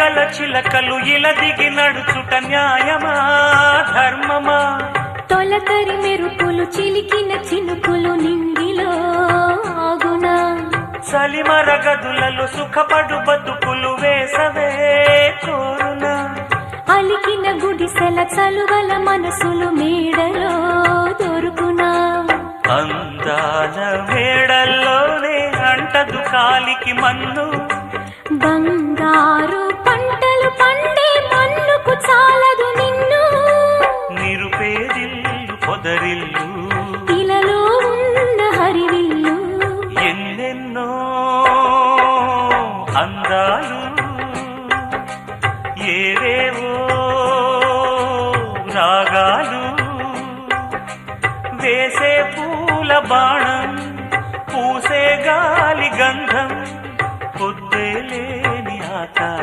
గల చిలకలు ఇలా దిగి నడుచుట న్యాయమా ధర్మమా? తొలకరి మెరుపులు చిలికిన చినుకులు నింగిలో ఆగునా. సలిమర గదులలో సుఖపడు బతుకులు వేసవే కోరునా. అలికిన గుడిసెల చలువల మనసులు మేడలో దొరుకునా. అందాల మేడల్లోనే అంటదు కాలికి మన్ను. బంగారు అందరిల్లు. ఇలలో ఉన్న హరివిల్లు. ఎన్నెన్నో అందాలు. ఏవేవో రాగాలు. వేసే పూల బాణం పూసే గాలి గంధం పొద్దేలేని ఆకా